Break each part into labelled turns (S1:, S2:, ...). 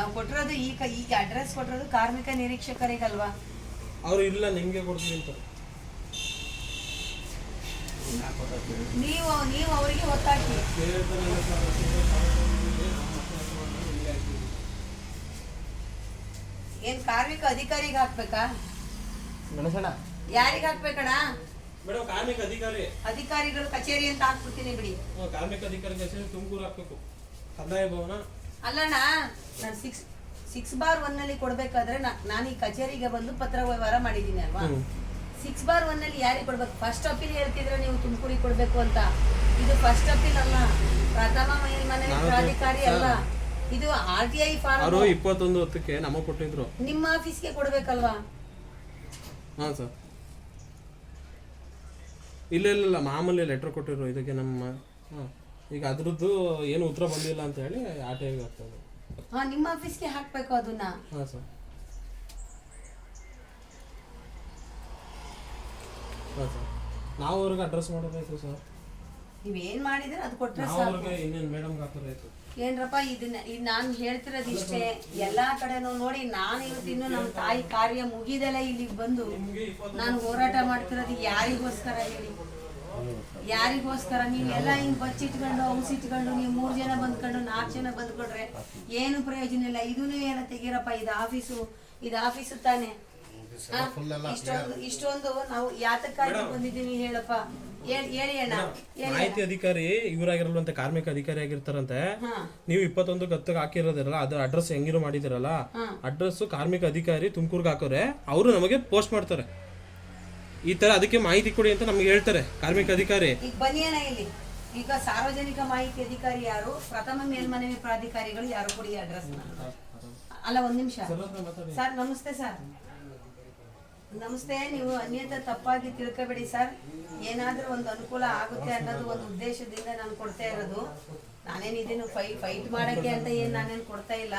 S1: ನಾವು ಕೊಟ್ಟಿರೋದು ಈ ಕ- ಈಗ ಅಡ್ರೆಸ್ ಕೊಟ್ಟಿರೋದು ಕಾರ್ಮಿಕ ನಿರೀಕ್ಷಕರಿಗಲ್ವಾ?
S2: ಅವರು ಇಲ್ಲ ನಿಮಗೆ ಕೊಡ್ತೀನಿ ಅಂತ.
S1: ನೀವು ನೀವು ಅವರಿಗೆ ಒತ್ತಾಕಿ ಏನ್ ಕಾರ್ಮಿಕ ಅಧಿಕಾರಿಗೆ ಹಾಕ್ಬೇಕಾ?
S3: ಗಣೇಶಣ್ಣ
S1: ಯಾರಿಗೆ ಹಾಕ್ಬೇಕಣ
S2: ಮೇಡಮ್ ಕಾರ್ಮಿಕ ಅಧಿಕಾರಿ.
S1: ಅಧಿಕಾರಿಗಳು ಕಚೇರಿ ಅಂತ ಹಾಕ್ಬಿಡ್ತೀನಿ ಬಿಡಿ.
S2: ಓ ಕಾರ್ಮಿಕ ಅಧಿಕಾರಿ ಕಚೇರಿ ತುಮಕೂರು ಹಾಕ್ಬೇಕು. ಕಂದಾಯ ಭವನ
S1: ಅಲ್ಲಣ್ಣ ನಾನು ಸಿಕ್ಸ್ ಸಿಕ್ಸ್ ಬಾರ್ ಒನ್ನಲ್ಲಿ ಕೊಡ್ಬೇಕಾದ್ರೆ ನಾನು ಈ ಕಚೇರಿಗೆ ಬಂದು ಪತ್ರ ವ್ಯವಹಾರ ಮಾಡಿದ್ದೀನಿ ಅಲ್ವಾ. ಸಿಕ್ಸ್ ಬಾರ್ ಒನ್ನಲ್ಲಿ ಯಾರಿಗೆ ಕೊಡ್ಬೇಕು? ಫಸ್ಟ್ ಅಪೀಲ್ ಹೇಳ್ತಿದ್ರೆ ನೀವು ತುಮಕೂರಿಗೆ ಕೊಡ್ಬೇಕು ಅಂತ. ಇದು ಫಸ್ಟ್ ಅಪೀಲ್ ಅಲ್ಲ ಪ್ರಥಮ ಮೇಲ್ಮನವಿ
S2: ನಾವು-
S1: ಪ್ರಾಧಿಕಾರಿ ಅಲ್ಲ. ಇದು ಆರ್ ಟಿ ಐ ಫಾರ್ಮ್
S2: ಇಪ್ಪತ್ತೊಂದು ಹೊತ್ತಕ್ಕೆ ನಮಗೆ ಕೊಟ್ಟಿದ್ರು.
S1: ನಿಮ್ಮ ಆಫೀಸ್ಗೆ ಕೊಡ್ಬೇಕಲ್ವಾ?
S2: ಹಾಂ ಸರ್. ಇಲ್ಲ ಇಲ್ಲ ಇಲ್ಲ ಮಾಮೂಲಿ ಲೆಟರ್ ಕೊಟ್ಟಿರೋ ಇದಕ್ಕೆ ನಮ್ಮ ಹಾಂ. ಈಗ ಅದ್ರದ್ದು ಏನು ಉತ್ತರ ಬಂದಿಲ್ಲ ಅಂತ ಹೇಳಿ ಆ ಟೈಮ್ಗೆ ಆಗ್ತದೆ
S1: ಹಾ ನಿಮ್ಮ ಆಫೀಸ್ಗೆ ಹಾಕ್ಬೇಕು ಅದನ್ನ.
S2: ಹಾ ಸರ್ ಹಾಂ ಸರ್ ನಾವು ಅವ್ರಿಗೆ ಅಡ್ರೆಸ್ ಮಾಡೋದಾಯ್ತು ಸರ್
S1: ನೀವೇನ್ ಮಾಡಿದ್ರೆ ಅದು ಕೊಟ್ರೆ
S2: ನಾವು
S1: ಸಾಕು.
S2: ಅವ್ರಿಗೆ ಇನ್ನೇನು ಮೇಡಮ್ಗೆ ಹಾಕೋದಾಯ್ತು
S1: ಏನ್ರಪ್ಪ ಇದನ್ನ ಇದು ನಾನು ಹೇಳ್ತಿರೋದು ಇಷ್ಟೇ ಎಲ್ಲಾ ಕಡೆನೂ ನೋಡಿ ನಾನು ಇವತ್ತಿನ್ನು ನಮ್ಮ ತಾಯಿ ಕಾರ್ಯ ಮುಗಿದಲ್ಲ ಇಲ್ಲಿಗೆ ಬಂದು. ನಾನು ಹೋರಾಟ ಮಾಡ್ತಿರೋದು ಯಾರಿಗೋಸ್ಕರ ಹೇಳಿ. ಯಾರಿಗೋಸ್ಕರ ನೀವೆಲ್ಲ ಹಿಂಗ್ ಬಚ್ಚಿಟ್ಕೊಂಡು ಔಸಿಟ್ಕೊಂಡು ನೀವು ಮೂರ್ ಜನ ಬಂದ್ಕೊಂಡು ನಾಲ್ಕು ಜನ ಬಂದ್ಕೊಂಡ್ರೆ ಏನು ಪ್ರಯೋಜನ ಇಲ್ಲ. ಇದೂನು ಏನ ತೆಗೀರಪ್ಪ ಇದು ಆಫೀಸು ಇದು ಆಫೀಸು ತಾನೆ. ಇಷ್ಟೊಂದು ಇಷ್ಟೊಂದು ನಾವು ಯಾತಕ್ಕಾಗಿ ಬಂದಿದ್ದೀನಿ ಹೇಳಪ್ಪ.
S2: ಮಾಹಿತಿ ಅಧಿಕಾರಿ ಇವರಾಗಿರಲ್ವಂತ ಕಾರ್ಮಿಕ ಅಧಿಕಾರಿ ಆಗಿರ್ತಾರಂತೆ. ನೀವು ಇಪ್ಪತ್ತೊಂದು ಹತ್ತಕ್ಕೆ ಹಾಕಿರೋದಿರಲ್ಲ ಅದ್ರ ಅಡ್ರೆಸ್ ಹೆಂಗಿರೋ ಮಾಡಿದಿರಲ್ಲ ಅಡ್ರೆಸ್ ಕಾರ್ಮಿಕ ಅಧಿಕಾರಿ ತುಮಕೂರ್ಗೆ ಹಾಕೋರೆ ಅವರು ನಮಗೆ ಪೋಸ್ಟ್ ಮಾಡ್ತಾರೆ. ಈ ತರ ಅದಕ್ಕೆ ಮಾಹಿತಿ ಕೊಡಿ ಅಂತ ನಮ್ಗೆ ಹೇಳ್ತಾರೆ, ಕಾರ್ಮಿಕ ಅಧಿಕಾರಿ.
S1: ಈಗ ಇಲ್ಲಿ. ಈಗ ಸಾರ್ವಜನಿಕ ಮಾಹಿತಿ ಅಧಿಕಾರಿ ಯಾರು? ಪ್ರಥಮ ಮೇಲ್ಮನವಿ ಪ್ರಾಧಿಕಾರಿಗಳು ಯಾರು? ಕೊಡಿ ಅಡ್ರೆಸ್ ಅಲ್ಲ, ಒಂದ್ ನಿಮಿಷ. ಸರ್, ನಮಸ್ತೆ ಸರ್. ನಮಸ್ತೆ, ನೀವು ಅನ್ಯತ ತಪ್ಪಾಗಿ ತಿಳ್ಕೊಬೇಡಿ ಸರ್. ಏನಾದ್ರೂ ಒಂದು ಅನುಕೂಲ ಆಗುತ್ತೆ ಅನ್ನೋದು ಒಂದು ಉದ್ದೇಶದಿಂದ ನಾನು ಕೊಡ್ತಾ ಇರೋದು. ನಾನೇನು ಇದನ್ನು ಫೈ, ಫೈಟ್ ಮಾಡಕ್ಕೆ ಅಂತ ಏನು ನಾನೇನು ಕೊಡ್ತಾ ಇಲ್ಲ.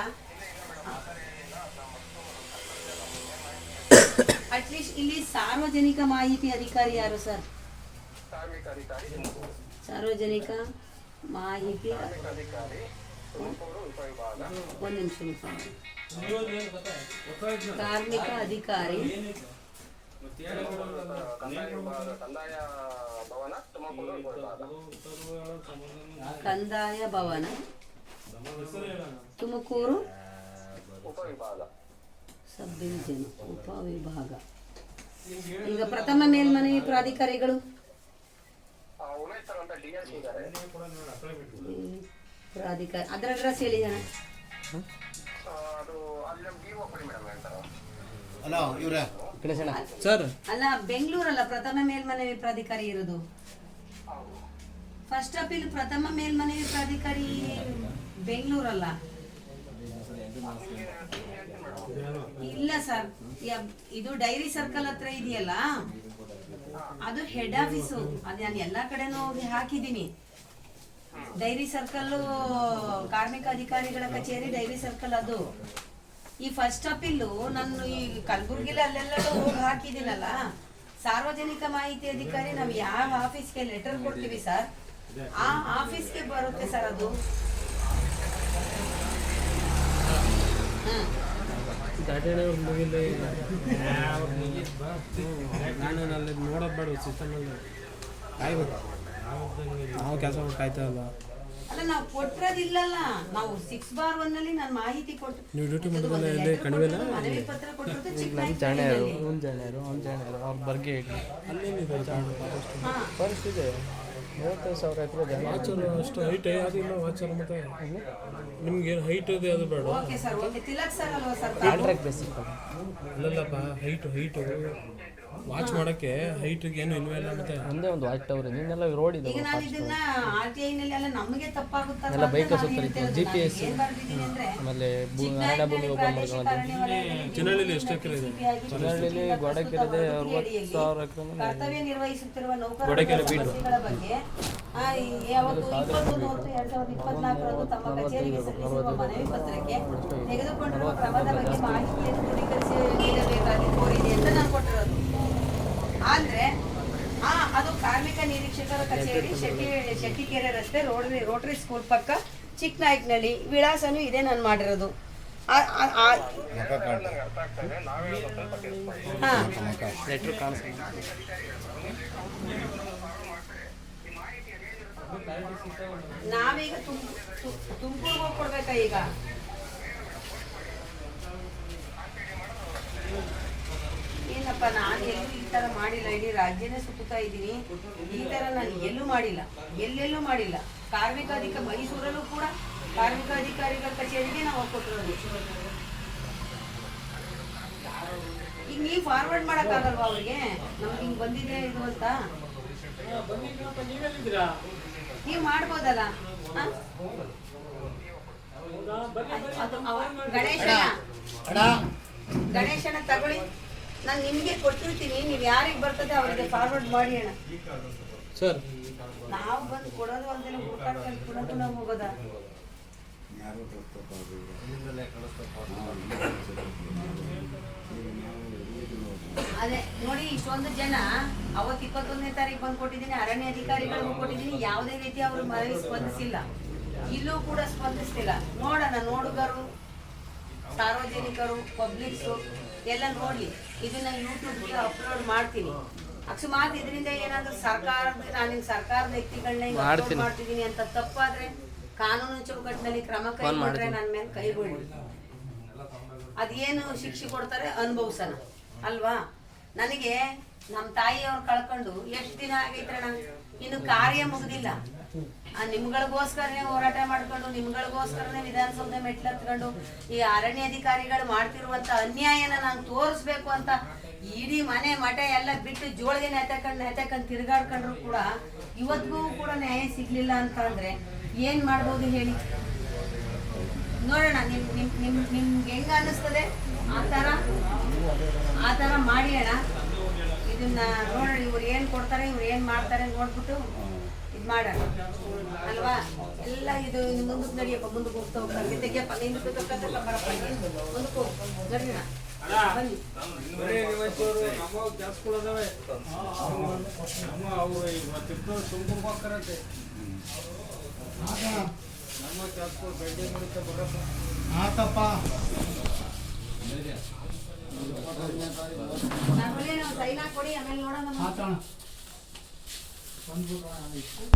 S1: ಅಟ್ಲೀಸ್ಟ್ ಇಲ್ಲಿ ಸಾರ್ವಜನಿಕ ಮಾಹಿತಿ ಅಧಿಕಾರಿ ಯಾರು ಸರ್ ಸಾರ್ವಜನಿಕ ಮಾಹಿತಿ ಒಂದು ನಿಮಿಷ ನಿಮಿಷ. ಕಾರ್ಮಿಕ ಅಧಿಕಾರಿ. ಕಂದಾಯ ಭವನ ತುಮಕೂರು ಸಬ್ ಡಿವಿಷನ್ ಉಪವಿಭಾಗ. ಈಗ ಪ್ರಥಮ ಮೇಲ್ಮನೆ ಪ್ರಾಧಿಕಾರಿಗಳು? ಪ್ರಾಧಿಕಾರ ಅದರ ಅಡ್ರೆಸ್ ಹೇಳಿ ಜನ.
S3: ಅಲ್ಲ ಇವ್ರೆ. ಗಣೇಶಣ್ಣ
S2: ಸರ್.
S1: ಅಲ್ಲ ಬೆಂಗಳೂರಲ್ಲ ಪ್ರಥಮ ಮೇಲ್ಮನವಿ ಪ್ರಾಧಿಕಾರಿ ಇರೋದು? ಫಸ್ಟ್ ಅಪೀಲ್ ಪ್ರಥಮ ಮೇಲ್ಮನವಿ ಪ್ರಾಧಿಕಾರಿ ಬೆಂಗಳೂರಲ್ಲ? ಇಲ್ಲ ಸರ್. ಇದು ಡೈರಿ ಸರ್ಕಲ್ ಹತ್ರ ಇದೆಯಲ್ಲ? ಅದು ಹೆಡ್ ಆಫೀಸು ಅದು ನಾನು ಎಲ್ಲಾ ಕಡೆನೂ ಹೋಗಿ ಹಾಕಿದ್ದೀನಿ. ಡೈರಿ ಸರ್ಕಲ್ ಕಾರ್ಮಿಕ ಅಧಿಕಾರಿಗಳ ಕಚೇರಿ ಡೈರಿ ಸರ್ಕಲ್ ಅದು. ಈ ಫಸ್ಟ್ ಅಪೀಲು ನಾನು ಈ ಕಲಬುರ್ಗಿಲಿ ಅಲ್ಲೆಲ್ಲ ಹೋಗಿ ಹಾಕಿದ್ದೀನಲ್ಲ. ಸಾರ್ವಜನಿಕ ಮಾಹಿತಿ ಅಧಿಕಾರಿ, ನಾವು ಯಾವ ಆಫೀಸ್ಗೆ ಲೆಟರ್ ಕೊಡ್ತೀವಿ ಸರ್? ಆ ಆಫೀಸ್ಗೆ ಬರುತ್ತೆ ಸರ್ ಅದು. ಹ್ಮ್.
S2: ದಾಟಣೆ ಮುಗಿಲ್ಲ ನಾನು ಅಲ್ಲಿ ನೋಡೋದು ಬೇಡ ಸಿಸ್ಟಮಲ್ಲಿ ಕಾಯ್ಬೇಕು. ನಾವು ಕೆಲಸ ಮಾಡಿ ಕಾಯ್ತಾ ಇಲ್ಲ
S1: ಅಲ್ಲ ನಾವು ಕೊಟ್ಟಿರೋದಿಲ್ಲಲ್ಲ ನಾವು ಸಿಕ್ಸ್ ಬಾರ್ ಒನ್ ಅಲ್ಲಿ ನಾನು ಮಾಹಿತಿ ಕೊಟ್ಟು
S2: ನೀವು ಡ್ಯೂಟಿ ಎಲ್ಲಿ
S1: ಮನವಿ ಪತ್ರ ಕೊಟ್ಟಿರೋದು
S3: ಜಾಣ್ಯಾರು ಜಾಣ್ಯಾರು ಜಾಣ್ಯಾರು ಅವ್ರ ಬಗ್ಗೆ ಹೇಳಿ
S2: ಅಲ್ಲೇನಿದೆ
S3: ಫಸ್ಟ್ ಇದೆ. ಮೂವತ್ತೈದು ಸಾವಿರ ಎಕರೆ ಜಾಗ
S2: ವಾಚರು ಅಷ್ಟು ಹೈಟ್ ಇಲ್ಲ ವಾಚರ್ ಮತ್ತೆ. ನಿಮ್ಗೆ ಏನು ಹೈಟ್ ಇದೆ ಅದು ಬೇಡ.
S1: Okay sir okay. Tilak sir ಅಲ್ವಾ ಸರ್?
S3: ಕಾಂಟ್ರಾಕ್ಟ್ ಬೇಸಿಕ್
S2: ಅಲ್ಲಲ್ಲಪ್ಪ ಹೈಟ್ ಹೈಟು ವಾಚ್ ಮಾಡಕ್ಕೆ ಹೈಟ್ ಏನು ಇಲ್ವೇ ಇಲ್ಲ ಮತ್ತೆ.
S3: ಒಂದೇ ಒಂದು ವಾಚ್ ಟವರ್ ನೀನೆಲ್ಲ ರೋಡ್ ಇದೆ
S1: ಈಗ ನಾನು ಇದನ್ನ ಆರ್ ಟಿ ಐ ನಲ್ಲಿ ಎಲ್ಲ ನಮಗೆ ತಪ್ಪಾಗುತ್ತಾ
S3: ಎಲ್ಲ ಬೈಕ್
S1: ಸುತ್ತ ಅಂದ್ರೆ
S3: ಆಮೇಲೆ ಅರಣ್ಯ ಭೂಮಿ ಮಾಡ್ಕೊಂಡು
S1: ಅರಣ್ಯ ವಲಯದಲ್ಲಿ
S2: ಎಷ್ಟು ಎಕರೆ ಇದೆ?
S3: ಚಿನ್ನಹಳ್ಳಿಲಿ ಗೋಡಕೆರೆದೆ ಅರವತ್ತು ಸಾವಿರ ಎಕರೆ
S1: ಕರ್ತವ್ಯ ನಿರ್ವಹಿಸುತ್ತಿರುವ ನೌಕರರ
S3: ಗೋಡೆಕೆರೆ
S1: ಬಗ್ಗೆ ಆ, ಯಾವತ್ತು ಇಪ್ಪತ್ತೊಂದು ಹೊತ್ತು ಎರಡ್ ಸಾವಿರದ ಇಪ್ಪತ್ನಾಲ್ಕರಂದು ತಮ್ಮ ಕಚೇರಿಗೆ ಸಲ್ಲಿಸಿರುವ ಮನವಿ ಪತ್ರಕ್ಕೆ ತೆಗೆದುಕೊಂಡಿರುವ ಕ್ರಮದ ಬಗ್ಗೆ ಮಾಹಿತಿಯನ್ನು ದೃಢೀಕರಿಸಿ ನೀಡಬೇಕಾಗಿ ಕೋರಿದೆ ಅಂತ ನಾನು ಕೊಟ್ಟಿರೋದು ಆದ್ರೆ ಆ ಅದು ಕಾರ್ಮಿಕ ನಿರೀಕ್ಷಕರ ಕಚೇರಿ ಶೆಟ್ಟಿ ಶೆಟ್ಟಿಕೆರೆ ರಸ್ತೆ ರೋಟರಿ ರೋಟರಿ ಸ್ಕೂಲ್ ಪಕ್ಕ ಚಿಕ್ಕನಾಯ್ಕನಹಳ್ಳಿ. ವಿಳಾಸನೂ ಇದೆ ನಾನು ಮಾಡಿರೋದು. ಆ- ಆ- ಆ- ಹಾ.
S3: ಲೆಟ್ರ್ ಕಾಣಿಸ್ತೀನಿ
S1: ನಾವೀಗ ತುಮ್ ತುಮಕೂರು ಹೋಗಿ ಕೊಡ್ಬೇಕಾ ಈಗ? ಏನಪ್ಪ ನಾನು ಎಲ್ಲೂ ಈ ಥರ ಮಾಡಿಲ್ಲ ಇಡೀ ರಾಜ್ಯನೇ ಸುತ್ತುತ್ತಾ ಇದ್ದೀನಿ. ಈ ಥರ ನಾನು ಎಲ್ಲೂ ಮಾಡಿಲ್ಲ. ಎಲ್ಲೆಲ್ಲೂ ಮಾಡಿಲ್ಲ. ಕಾರ್ಮಿಕ ಅಧಿಕ ಮೈಸೂರಲ್ಲೂ ಕೂಡ ಕಾರ್ಮಿಕ ಅಧಿಕಾರಿಗಳ ಕಚೇರಿಗೆ ನಾವು ಕೊಟ್ಟಿರೋದು. ಈಗ ನೀವು ಫಾರ್ವರ್ಡ್ ಮಾಡೋಕ್ಕಾಗಲ್ವಾ ಅವ್ರಿಗೆ? ನಮ್ಗೆ ಹಿಂಗೆ ಬಂದಿದೆ ಇದು ಅಂತ? ನೀವು ಮಾಡ್ಬೋದಲ್ಲ? ಗಣೇಶನ. ಗಣೇಶನ ತಗೊಳ್ಳಿ. ನಾನು ನಿಮಗೆ ಕೊಟ್ಟಿರ್ತೀನಿ ನೀವು ಯಾರಿಗೆ ಬರ್ತದೆ ಅವರಿಗೆ ಫಾರ್ವರ್ಡ್ ಮಾಡಿ ಅಣ್ಣ.
S2: ಸರ್.
S1: ನಾವು ಬಂದು ಕೊಡೋದು ಅಂತೆಲ್ಲ ಹುಡುಕಾಡ್ಕೊಂಡು ಕೊಡೋದು ನಾವು ಹೋಗೋದ? ಅದೇ ನೋಡಿ ಇಷ್ಟೊಂದು ಜನ ಅವತ್ತು ಇಪ್ಪತ್ತೊಂದನೇ ತಾರೀಕು ಬಂದು ಕೊಟ್ಟಿದ್ದೀನಿ ಅರಣ್ಯ ಅಧಿಕಾರಿಗಳಿಗೂ ಕೊಟ್ಟಿದ್ದೀನಿ ಯಾವುದೇ ರೀತಿ ಅವರು ಮನವಿ ಸ್ಪಂದಿಸಿಲ್ಲ. ಇಲ್ಲೂ ಕೂಡ ಸ್ಪಂದಿಸ್ತಿಲ್ಲ. ನೋಡೋಣ ನೋಡುಗರು ಸಾರ್ವಜನಿಕರು ಪಬ್ಲಿಕ್ಸು. ಎಲ್ಲ ನೋಡಿ ಇದನ್ನ ಯೂಟ್ಯೂಬ್ಗೆ ಅಪ್ಲೋಡ್ ಮಾಡ್ತೀನಿ. ಅಕಸ್ಮಾತ್ ಇದರಿಂದ ಏನಾದ್ರೂ ಸರ್ಕಾರದ ನಾನು ಸರ್ಕಾರದ ವ್ಯಕ್ತಿಗಳನ್ನ
S3: ಮಾಡ್ತಿದೀನಿ
S1: ಮಾಡ್ತಿದ್ದೀನಿ ಅಂತ ತಪ್ಪಾದ್ರೆ ಕಾನೂನು ಚೌಕಟ್ಟಿನಲ್ಲಿ ಕ್ರಮ ಕೈಗೊಂಡ್ರೆ ನನ್ನ ಮೇಲೆ ಕೈಗೊಳ್ಳಿ. ಅದೇನು ಶಿಕ್ಷೆ ಕೊಡ್ತಾರೆ ಅನುಭವಿಸೋಣ ಅಲ್ವಾ? ನನಗೆ ನಮ್ಮ ತಾಯಿಯವ್ರು ಕಳ್ಕೊಂಡು ಎಷ್ಟು ದಿನ ಆಗೈತ್ರೆ ನಾನು? ಇನ್ನು ಕಾರ್ಯ ಮುಗ್ದಿಲ್ಲ. ಆ, ನಿಮ್ಗಳಿಗೋಸ್ಕರನೇ ಹೋರಾಟ ಮಾಡ್ಕೊಂಡು, ನಿಮ್ಗಳಿಗೋಸ್ಕರನೇ ವಿಧಾನಸೌಧ ಮೆಟ್ಲು ಹತ್ಕೊಂಡು ಈ ಅರಣ್ಯ ಅಧಿಕಾರಿಗಳು ಮಾಡ್ತಿರುವಂತ ಅನ್ಯಾಯನ ನಾನು ತೋರಿಸ್ಬೇಕು ಅಂತ ಇಡೀ ಮನೆ ಮಠ ಎಲ್ಲ ಬಿಟ್ಟು ಜೋಳಿಗೆ ನೆತಕಂಡು ನೆತಕಂಡು ತಿರುಗಾಡ್ಕೊಂಡ್ರು ಕೂಡ ಇವತ್ತಿಗೂ ಕೂಡ ನ್ಯಾಯ ಸಿಗ್ಲಿಲ್ಲ ಅಂತ ಅಂದ್ರೆ ಏನ್ ಮಾಡ್ಬೋದು ಹೇಳಿ? ನೋಡೋಣ, ನಿಮ್ ನಿಮ್ ನಿಮ್ ನಿಮ್ಗೆ ಹೆಂಗ ಅನ್ನಿಸ್ತದೆ? ಆ ಥರ ಆ ಮಾಡಿ ಅಣ್ಣ. ಇದನ್ನ ನೋಡೋಣ, ಇವ್ರು ಏನು ಕೊಡ್ತಾರೆ, ಇವ್ರು ಏನು ಮಾಡ್ತಾರೆ ನೋಡ್ಬಿಟ್ಟು. ಇದು ಮಾಡೋಣ. ಅಲ್ವಾ? ಎಲ್ಲ ಇದು ಮುಂದಕ್ಕೆ ನಡಿಯಪ್ಪ ಮುಂದಕ್ಕೆ ಹೋಗ್ತಾ ಹೋಗ್ತಾ. ತೆಗಿಯಪ್ಪ ನೀನು ಬರಪ್ಪ ಮುಂದಕ್ಕೆ ಹೋಗು. ನಡೀಣ ಬನ್ನಿ. ಆಮೇಲೆ ನಾವು ಸೈನ್ ಕೊಡಿ ಆಮೇಲೆ ನೋಡೋಣ.